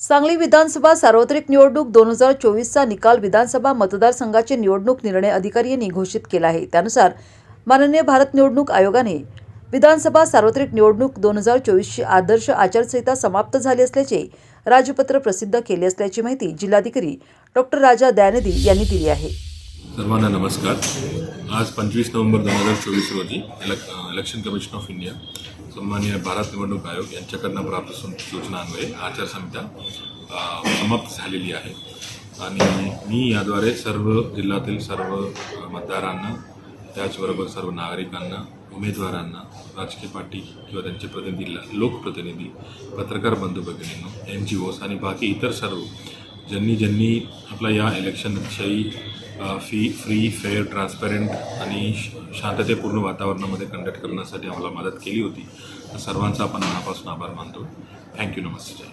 सांगली विधानसभा सार्वत्रिक निवडणूक दोन हजार चोवीसचा निकाल विधानसभा मतदारसंघाचे निवडणूक निर्णय अधिकारी यांनी घोषित केला आहे. त्यानुसार माननीय भारत निवडणूक आयोगाने विधानसभा सार्वत्रिक निवडणूक दोन हजार चोवीसची आदर्श आचारसंहिता समाप्त झाली असल्याचे राजपत्र प्रसिद्ध केले असल्याची माहिती जिल्हाधिकारी डॉक्टर राजा दयानिधी यांनी दिली आहे. सर्वांना नमस्कार. आज पंचवीस नोव्हेंबर दोन हजार चोवीस रोजी इलेक्शन कमिशन ऑफ इंडिया सन्मान्य भारत निवडणूक आयोग यांच्याकडनं प्राप्त सूचनान्वये आचारसंहिता समाप्त झालेली आहे. आणि मी याद्वारे सर्व जिल्ह्यातील सर्व मतदारांना त्याचबरोबर सर्व नागरिकांना उमेदवारांना राजकीय पार्टी किंवा त्यांचे प्रतिनिधी लोकप्रतिनिधी पत्रकार बंधू भगिनींनो एन जी ओस आणि बाकी इतर सर्व ज्यांनी ज्यांनी आपला या इलेक्शनविषयी फी फ्री फेअर ट्रान्सपरंट आणि श- शांततेपूर्ण वातावरणामध्ये कंडक्ट करण्यासाठी आम्हाला मदत केली होती. तर सर्वांचा आपण मनापासून आभार मानतो. थँक्यू नमस्ते.